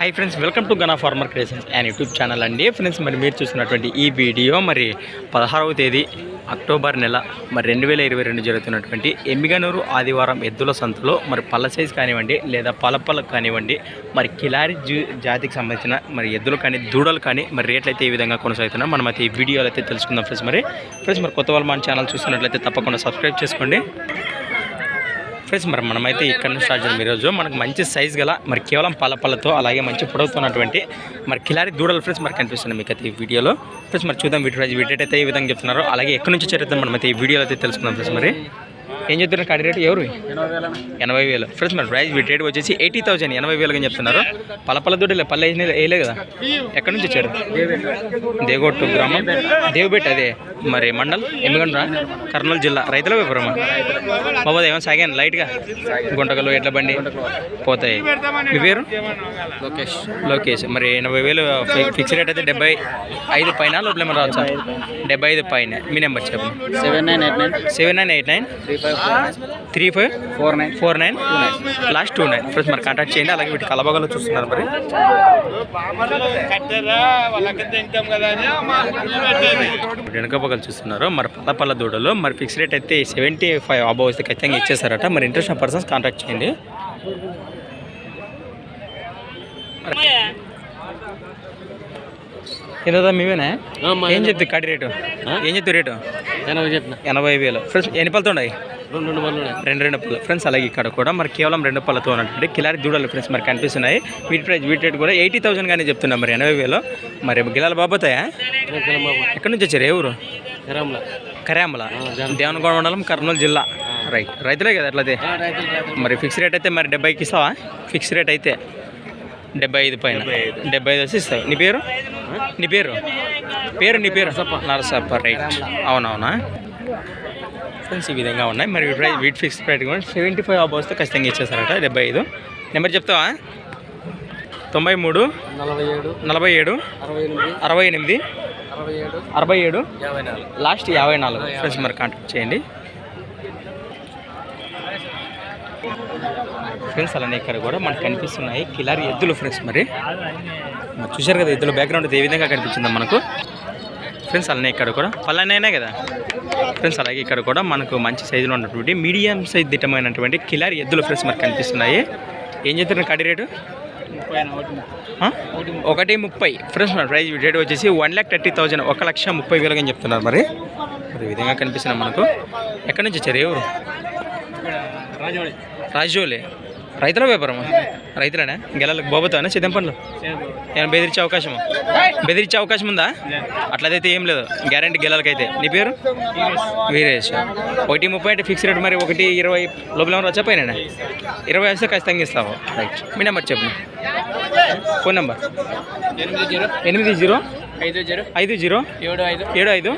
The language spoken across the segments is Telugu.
Hi friends welcome to Gana farmer creations and YouTube channel అండి. ఫ్రెండ్స్ మరి మీరు చూసినటువంటి ఈ వీడియో మరి పదహారవ తేదీ అక్టోబర్ నెల మరి రెండు వేల ఇరవై రెండు జరుగుతున్నటువంటి ఎమ్మిగనూరు ఆదివారం ఎద్దుల సంతలో మరి పళ్ళ సైజ్ కానివ్వండి లేదా పలపల కానివ్వండి మరి కిలారి జాతికి సంబంధించిన మరి ఎద్దులు కానీ దూడలు కానీ మరి రేట్లు అయితే ఈ విధంగా కొనసాగుతున్నాం మనం అయితే ఈ వీడియోలు అయితే తెలుసుకుందాం ఫ్రెండ్స్ మరి. ఫ్రెండ్స్ మరి కొత్త వాళ్ళు మన ఛానల్ చూస్తున్నట్లయితే తప్పకుండా సబ్స్క్రైబ్ చేసుకోండి. ఫ్రెండ్స్ మరి మనమైతే ఇక్కడ నుంచి స్టార్ట్ చేద్దాం ఈరోజు. మనకు మంచి సైజ్ గల మరి కేవలం పళ్ళ పళ్ళతో అలాగే మంచి పొడవుతున్నటువంటి మరి కిలారి దూడలు ఫ్రెండ్స్ మరి కనిపిస్తుంది మీకు అయితే ఈ వీడియోలో. ఫ్రెండ్స్ మరి చూద్దాం వీటి ప్రైజ్ వీటి అయితే ఏ విధంగా చెప్తున్నారు. అలాగే ఎక్కడి నుంచి చేరుద్దాం మనమైతే ఈ వీడియోలో అయితే తెలుసుకుందాం ఫ్రెండ్స్ మరి. ఏం చెప్తున్నారు? కాడి రేటు ఎవరు? ఎనభై వేలు. ఫ్రెండ్స్ మరి వీటి రేట్ వచ్చేసి ఎయిటీ థౌసండ్ ఎనభై వేలుగా చెప్తున్నారు. పళ్ళ పళ్ళ దూడలే పల్లె వేసిన వేయలే కదా? ఎక్కడి నుంచి వచ్చారు? దేగొట్టు గ్రామం. దేవబెట్ అదే. మరి మండల్ ఎమ్మిగండ్రా కర్నూలు జిల్లా. రైతుల వ్యాపారం బాబా ఏమో సాగాను లైట్గా? గుంటకలు ఎట్ల బండి పోతాయి. మీ పేరు? లోకేష్. లోకేష్. మరి ఎనభై వేలు ఫిక్స్ రేట్ అయితే డెబ్బై ఐదు పైన? లోపల రావచ్చా? డెబ్బై ఐదు పైన. మీ నెంబర్ చెప్పండి. Seven nine eight nine. Seven nine eight nine. Three five three five? Four nine. Four nine? Last two nine. Friends మరి కాంటాక్ట్ చేయండి. అలాగే వీటి కలబగలు చూస్తున్నారు మరి. వెనక పగలు చూస్తున్నారు. మరి పల్ల పల్ల దూడలు. మరి ఫిక్స్ రేట్ అయితే సెవెంటీ ఫైవ్ అబౌవ్ వస్తే ఖచ్చితంగా ఇచ్చేస్తారట మరి ఇంట్రెస్ట్ పర్సన్స్ కాంటాక్ట్ చేయండి. ఏందా మేమేనా ఏం చెప్తే కడి రేటు? ఏం చెప్తే రేటు? ఎనభై చెప్పిన. ఎనభై వేలు. ఫ్రెండ్స్ ఎన్ని పళ్ళతో ఉన్నాయి? రెండు రెండు పళ్ళు ఉన్నాయి. రెండు రెండు పళ్ళు. ఫ్రెండ్స్ అలాగే ఇక్కడ కూడా మరి కేవలం రెండు పళ్ళతో ఉన్నటువంటి కిలారి దూడలు ఫ్రెండ్స్ మరి కనిపిస్తున్నాయి. వీటి ప్రైస్ వీటి రేట్ కూడా ఎయిటీ థౌసండ్ కానీ చెప్తున్నాం మరి ఎనభై వేలు. మరి గిలాల బాబోతాయా బాబు ఎక్కడి నుంచి వచ్చారు? ఏ ఊరు? ఎరంల కరామల. దేవనగొండ మండలం కర్నూలు జిల్లా. రైట్. రైతులే కదా అట్లయితే? మరి ఫిక్స్ రేట్ అయితే మరి డెబ్బైకి ఇస్తావా? ఫిక్స్ రేట్ అయితే డెబ్బై ఐదు పైన. డెబ్బై ఐదు. వచ్చి ఇస్తావు. నీ పేరు? నీ పేరు? పేరు నీ పేరు నరసప్ప రైట్. అవునవునా? ఫ్రెండ్స్ ఈ విధంగా ఉన్నాయి. మరి వీటి ప్రైస్ వీట్ ఫిక్స్ రేట్ కూడా సెవెంటీ ఫైవ్ అబౌ వస్తే ఖచ్చితంగా ఇచ్చేస్తారట డెబ్బై ఐదు. నెంబర్ చెప్తావా? తొంభై మూడు నలభై ఏడు నలభై ఏడు అరవై ఎనిమిది అరవై ఏడు లాస్ట్ యాభై నాలుగు. ఫ్రెండ్స్ మరి కాంటాక్ట్ చేయండి. ఫ్రెండ్స్ అలానే ఇక్కడ కూడా మనకు కనిపిస్తున్నాయి. కిలారి ఎద్దులు ఫ్రెండ్స్ మరి. మరి చూశారు కదా ఎద్దుల బ్యాక్గ్రౌండ్ ఏ విధంగా కనిపించిందా మనకు. ఫ్రెండ్స్ అలానే ఇక్కడ కూడా. పల్లెనైనా కదా? ఫ్రెండ్స్ అలాగే ఇక్కడ కూడా మనకు మంచి సైజులో ఉన్నటువంటి మీడియం సైజ్ దిట్టమైనటువంటి కిలారి ఎద్దులు ఫ్రెండ్స్ మనకు కనిపిస్తున్నాయి. ఏం చెప్తున్నారు కడి రేటు? ఒకటి ముప్పై. ఫ్రెండ్స్ మన ప్రైస్ రేట్ వచ్చేసి వన్ ల్యాక్ థర్టీ థౌజండ్ ఒక లక్ష ముప్పై వేలుగా అని చెప్తున్నారు మరి? మరి విధంగా కనిపిస్తున్నాయి మనకు. ఎక్కడి నుంచి వచ్చారు ఎవరు? రాజోలే. రైతుల వ్యాపారమా? రైతులనే? గెలలకు బోబోతానా సిద్ధం పనులు. నేను బెదిరించే అవకాశం బెదిరించే అవకాశం ఉందా? అట్లదైతే ఏం లేదు. గ్యారంటీ గెలలకైతే. నీ పేరు? వీరేష్. ఒకటి ముప్పై అంటే ఫిక్స్ రేట్ మరి ఒకటి ఇరవై లోపల ఏమైనా వచ్చాపోయినా ఇరవై వస్తే ఖచ్చితంగా ఇస్తావు. రైట్. మీ నెంబర్ చెప్పు. Phone number? ఎనిమిది జీరో ఎనిమిది జీరో. ఐదు జీరో. ఐదు జీరో. ఏడు ఐదు. ఏడు ఐదు.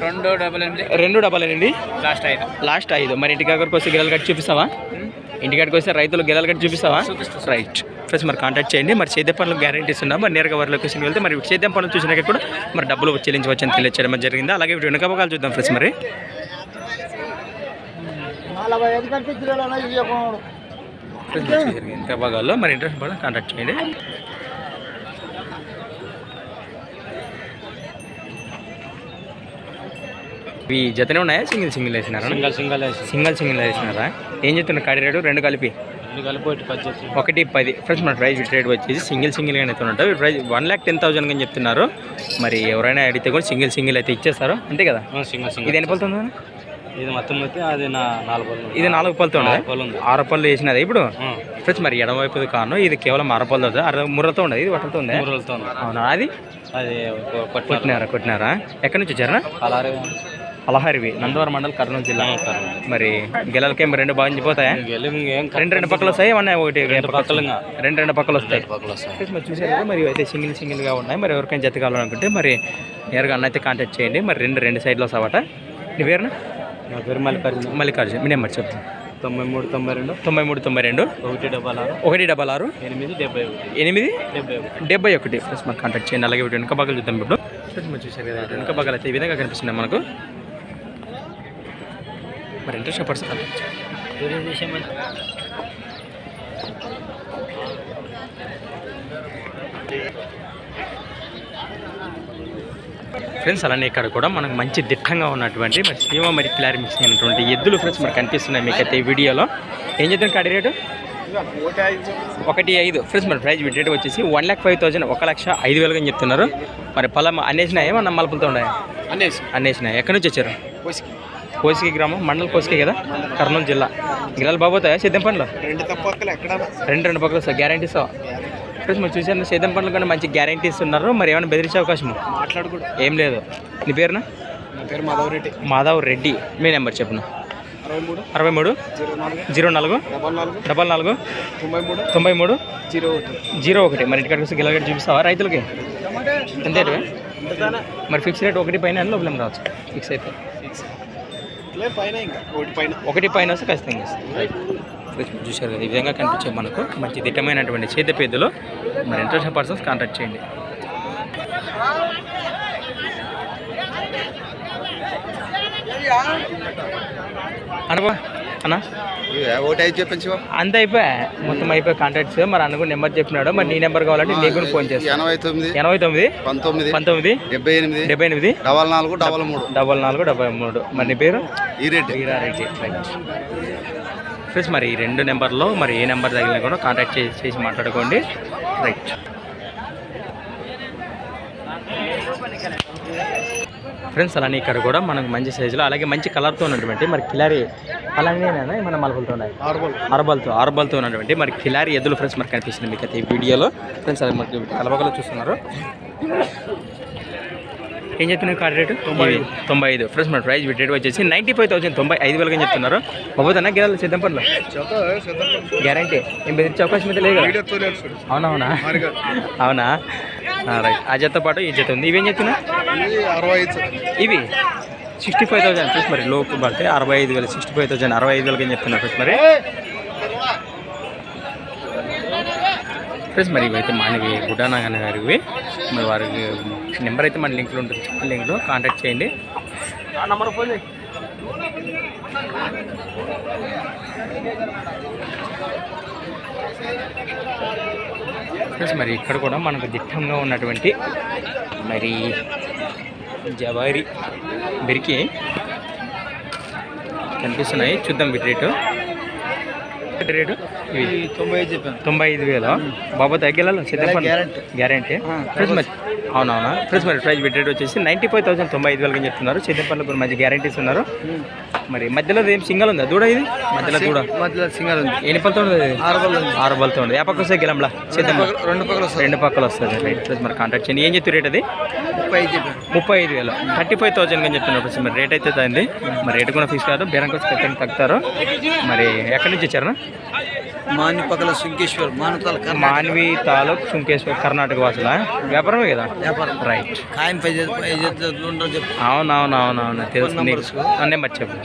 రెండు డబల్ ఎనిమిది. రెండు డబల్ ఎనిమిది. లాస్ట్ ఐదు. లాస్ట్ ఐదు. మరి ఇంటి దగ్గరకు వస్తే గిల్లలు కట్టి చూపిస్తావా? ఇంటికాడికి వస్తే రైతులు గిల్లలు కట్టి చూపిస్తావా? రైట్ ఫ్రెండ్స్ మరి కాంటాక్ట్ చేయండి. మరి సేద్యం పనులు గ్యారంటీస్ ఉన్నా మరి నేరుగా వారి లొకేషన్కి వెళ్తే మరి సేద్యం పనులు చూసినాక కూడా మరి డబ్బులు చెల్లించవచ్చు అని తెలియచేయడం జరిగింది? అలాగే వీటి వెనుక భాగాలు చూద్దాం ఫ్రెండ్స్ మరి. వెనుక భాగాల్లో మరి ఇంట్రెస్ట్ పడ కాంటాక్ట్ చేయండి. ఇవి జతనే ఉన్నాయా? సింగిల్ సింగిల్ వేసినారా? సింగల్ సింగల్ సింగిల్ సింగిల్ వేసినారా? ఏం చెప్తున్నారు కాడి రేటు? రెండు కలిపి. ఒకటి పది. ఫ్రెండ్స్ మన ప్రైస్ రేట్ వచ్చేసి సింగిల్ సింగిల్ గానే అవుతున్నట్టు price one lakh ten thousand అని చెప్తున్నారు. మరి ఎవరైనా అడిగితే కూడా సింగిల్ సింగిల్ అయితే ఇచ్చేస్తారు. అంతే కదా? Single single. ఇది ఎన్ని పలుతుంది ఇది మొత్తం అయితే అది నాలుగు పళ్ళు. ఇది నాలుగు పళ్ళతో ఉండదు ఆరు పళ్ళు వేసినది ఇప్పుడు? ఫ్రెండ్స్ మరి ఎడమవైపు కాను ఇది కేవలం ఆరు పళ్ళు అవుతుంది అర ముర్రతో ఉండదు ఇది వట్టలతో ఉంది? అవునా? అది? అది కొట్టినారు. కొట్టినారా? ఎక్కడి నుంచి వచ్చారా? అలహారివి నందవరం మండల్ కర్నూలు జిల్లా. మరి గెలలకేం రెండు బాగా పోతాయా రెండు రెండు పక్కలు వస్తాయి? ఏమన్నా ఒకటి రెండు రెండు రెండు పక్కలు వస్తాయి? మరి చూసారు కదా మరి అయితే సింగిల్ సింగిల్గా ఉన్నాయి. మరి ఎవరికైనా జత కావాలనుకుంటే మరి నేరుగా అన్న అయితే కాంటాక్ట్ చేయండి. మరి రెండు రెండు సైడ్లో వస్తావట నీ పేరున? నా పేరు మల్లికార్జున. మల్లికార్జున. మీ నెంబర్ చెప్పు. తొంభై మూడు తొంభై రెండు తొంభై మూడు తొంభై రెండు ఒకటి డబల్ ఆరు. ఒకటి డబల్ ఆరు. ఎనిమిది డెబ్బై ఒకటి. ఎనిమిది డెబ్బై ఒకటి. డెబ్బై ఒకటి. ఫ్రెండ్స్ మరి కాంటాక్ట్ చేయండి. అలాగే వెనుక భాగాలు చూద్దాం ఇప్పుడు. చూసారు కదా వెనుక భాగాలు అయితే ఈ విధంగా కనిపిస్తున్నాయి మనకు. పర్సన్ కాంటాక్ట్ చేయండి ఫ్రెండ్స్ అలానే ఇక్కడ కూడా మనకు మంచి దిట్టంగా ఉన్నటువంటి మరి సీమ మరి క్లారి మిక్స్ అయినటువంటి ఎద్దులు ఫ్రెండ్స్ మనకు కనిపిస్తున్నాయి మీకు అయితే ఈ వీడియోలో. ఏం చెప్తాను కాడి రేటు? ఒకటి ఐదు. ఫ్రెండ్స్ మరి ప్రైస్ రేట్ వచ్చేసి వన్ ల్యాక్ ఫైవ్ థౌసండ్ ఒక లక్ష ఐదు వేలుగా అని చెప్తున్నారు. మరి పొలం అన్నేసినాయి ఏమన్నా మలుపులతో ఉన్నాయి? అనేసి అన్నేసినాయి ఎక్కడి నుంచి వచ్చారు? కోసికి గ్రామం మండల్ కోసికి కదా? కర్నూలు జిల్లా. గిరాలు బాబోతాయా సిద్ధం పండ్లు రెండు రెండు రెండు పక్కలు వస్తాయి? గ్యారంటీస్ ఫ్రెండ్స్ మరి చూసాను సిద్ధం పండ్లు కూడా మంచి గ్యారంటీస్ ఉన్నారు మరి ఏమైనా బెదిరించే అవకాశం మాట్లాడకూడదు ఏం లేదు. నీ పేరున? నా పేరు మాధవ్ రెడ్డి. మాధవ్ రెడ్డి. మీ నెంబర్ చెప్పును? అరవై మూడు జీరో నాలుగు. డబల్ నాలుగు. తొంభై మూడు జీరో ఒకటి. జీరో ఒకటి. మరి ఇంటికాడికి వస్తే గిలగడ్డ చూపిస్తావా రైతులకి? ఎంత? మరి ఫిక్స్ రేట్ ఒకటి పైన లోపల రావచ్చు. ఫిక్స్ అయితే ఇంకా ఒకటి పైన. ఒకటి పైన వస్తే ఖచ్చితంగా ఇస్తాం. చూశారు కదా ఈ విధంగా కనిపించే మనకు. మంచి దిట్టమైనటువంటి చేతి పేదలు. మరి ఇంట్రెస్ట్ పర్సన్స్ కాంటాక్ట్ చేయండి. అనుకో అన్నా? ఒకటి చెప్పించు అంత అయిపోయా? మొత్తం అయిపోయి కాంటాక్ట్స్ మరి అన్న కూడా నెంబర్ చెప్పినాడు. మరి నీ నెంబర్ కావాలంటే నీకు కూడా ఫోన్ చేస్తాను ఎనభై తొమ్మిది ఎనభై తొమ్మిది పంతొమ్మిది పంతొమ్మిది డెబ్బై ఎనిమిది డెబ్బై ఎనిమిది డబల్ నాలుగు డబల్ మూడు. డబల్ నాలుగు డెబ్బై మూడు. మరి నీ పేరు? ఈ రేట్ వీరారెడ్డి రైట్ ఫ్రెండ్స్ మరి ఈ రెండు నెంబర్లో మరి ఏ నెంబర్ తగిలినా కూడా కాంటాక్ట్ చేసి చేసి మాట్లాడుకోండి. రైట్ ఫ్రెండ్స్ అలానే ఇక్కడ కూడా మనకు మంచి సైజులో అలాగే మంచి కలర్తో ఉన్నటువంటి మరి కిలారి అలానేనా మన మలుపులతో ఉన్నాయి ఆర్బల్. ఆర్బల్తో ఆర్బల్తో ఉన్నటువంటి మరి కిలారి ఎద్దులు ఫ్రెండ్స్ మనకు కనిపిస్తుంది మీకు అయితే ఈ వీడియోలో. ఫ్రెండ్స్ అది మనకి కలపకలో చూస్తున్నారు. ఏం చెప్తున్నారు కార్ రేటు? తొంభై తొంభై ఐదు. ఫ్రెండ్స్ మన ప్రైస్ రేట్ వచ్చేసి నైంటీ ఫైవ్ థౌసండ్ తొంభై ఐదు వేలుగా చెప్తున్నారు. బాబోతన్నా గిరాలు సిద్ధం పనులు గ్యారంటీ ఏం బెదిరించే అవకాశం అయితే లేదు కదా? అవునా అవునా? అవునా రైట్ ఆ జతతో పాటు ఈ జత ఉంది. ఇవేం చెప్తున్నా? ఇవి? సిక్స్టీ ఫైవ్ థౌసండ్ ఫ్రెండ్స్ మరి లోపు పడితే అరవై ఐదు వేలు సిక్స్టీ ఫైవ్ థౌసండ్ అరవై ఐదు వేలకి ఏం చెప్తున్నారు ఫ్రెండ్స్ మరి? ఫ్రెండ్స్ మరి ఇవైతే మనకి గుడ్డానాగన్న గారివి. మరి వారికి నెంబర్ అయితే మన లింక్లో ఉంటుంది లింక్లో కాంటాక్ట్ చేయండి. నంబర్ ఫోన్ ఫ్రెండ్స్ మరి ఇక్కడ కూడా మనకు దిట్టంగా ఉన్నటువంటి మరి జవారి బెరికి కనిపిస్తున్నాయి. చూద్దాం వీటి రేటు. వీటి రేటు? ఇవి. తొంభై ఐదు చెప్పాను. తొంభై ఐదు వేలు. బాబా తగ్గేలా సిద్ధం Guarantee. గ్యారంటీ? ఫ్రెండ్స్ మరి అవునవునా. ఫ్రెండ్స్ మరి ప్రైస్ రేట్ వచ్చేసి నైంటీ ఫైవ్ థౌసండ్ తొంభై ఐదు వేలకి చెప్తున్నారు. సిద్ధంపల్లి కూడా మంచి గ్యారంటీస్ ఉన్నారు. మరి మధ్యలో ఏం సింగల్ ఉందా? దూడ ఇది? మధ్యలో దూడ. మధ్యలో సింగల్ ఉంది. ఎన్ని పళ్ళతో ఉంది? ఆరు బళ్ళు ఉంది. ఆరు బలతో ఉంది ఏ పక్క వస్తే గెలంలా? సిద్ధం రెండు పక్కల రెండు పక్కలు వస్తుంది రైట్. మరి కాంటాక్ట్ చేయండి. ఏం చెప్తారు రేట్ అది? ముప్పై ఐదు చెప్పాను ముప్పై ఐదు వేలు. థర్టీ ఫైవ్ థౌసండ్ అని చెప్తున్నారు. మరి రేట్ అయితే అయింది మరి రేట్ కూడా ఫిక్స్ కాదు. బేరం కోసం ఎక్కడ తగ్గుతారు. మరి ఎక్కడి నుంచి వచ్చారు? మాని పక్కల మానతాల మాన్వి తాలూక్ సుంకేశ్వర్ కర్ణాటక వాసుల? వ్యాపారమే కదా? వ్యాపారం. రైట్. ఖాయం అవునవునవునవును. తెలుసు? నెంబర్ చెప్పు.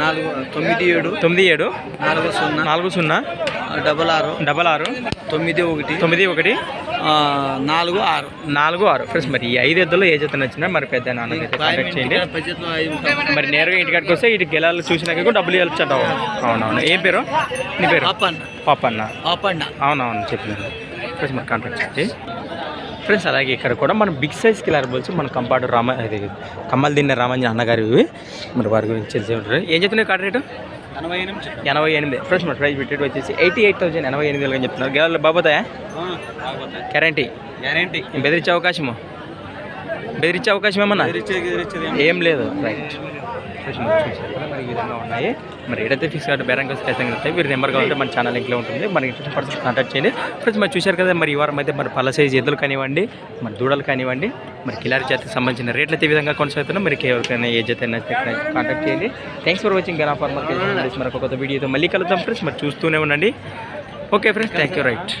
నాలుగు తొమ్మిది ఏడు తొమ్మిది ఏడు నాలుగు సున్నా నాలుగు సున్నా డబల్ ఆరు డబల్ ఆరు తొమ్మిది ఒకటి తొమ్మిది ఒకటి నాలుగు ఆరు. నాలుగు ఆరు. ఫ్రెండ్స్ మరి ఈ ఐదు ఎద్దులో ఏ జత నచ్చినా మరి పెద్ద అయితే కాంటాక్ట్ చేయండి. మరి నేరుగా ఇంటికాడికి వస్తే ఇటు గెలాలు చూసినాక కూడా డబ్బులు ఇవ్వచ్చు అవునవును. ఏం పేరు? నీ పేరు? పాపన్న. పాపన్న. పాపన్న. అవునవును చెప్పినాను ఫ్రెండ్స్ మరి కాంటాక్ట్ చేయండి. ఫ్రెండ్స్ అలాగే ఇక్కడ కూడా మనం బిగ్ సైజ్ కిలర్ బోల్స్ మన కంపాడు రామ ఇది కమ్మలు తిన్న రామంజన్ అన్నగారు ఇవి మరి వారి గురించి తెలిసి ఉంటారు ఏం చెప్తున్నాయి కార్డు రేటు? ఎనభై ఎనిమిది. ఎనభై ఎనిమిది ఫ్రెండ్స్ మన ప్రైస్ పెట్టేది వచ్చేసి ఎయిటీ ఎయిట్ థౌసండ్ ఎనభై ఎనిమిది వేలు అని చెప్తున్నారు. గెలాలు బాబోతాయా గ్యారంటీ గ్యారంటీ బెదిరించే అవకాశము? బెదిరించే అవకాశం ఏమన్నా? ఏం లేదు. రైట్ మరి ఈ విధంగా ఉన్నాయి. మరి ఏదైతే ఫిక్స్ కాబట్టి బేరం కోసం ఖచ్చితంగా వస్తాయి మీరు నెంబర్ కావాలంటే మన ఛానల్ లింక్లో ఉంటుంది. మరి ఇంట్రెస్ట్ పర్సన్ కాంటాక్ట్ చేయండి. ఫ్రెండ్స్ మరి చూశారు కదా మరి ఈ వారం అయితే మరి పళ్ళ సైజ్ ఎద్దులు కానివ్వండి మరి దూడలు కానివ్వండి మరి కిలారి జాతికి సంబంధించిన రేట్లు అయితే ఈ విధంగా కొనసాగుతున్నాం మరి ఎవరికైనా ఏ జాతి కాంటాక్ట్ చేయండి. Thanks for watching Gana farmer మరొక కొత్త వీడియోతో మళ్ళీ కలుద్దాం ఫ్రెండ్స్ మరి చూస్తూనే ఉండండి. Okay friends thank you right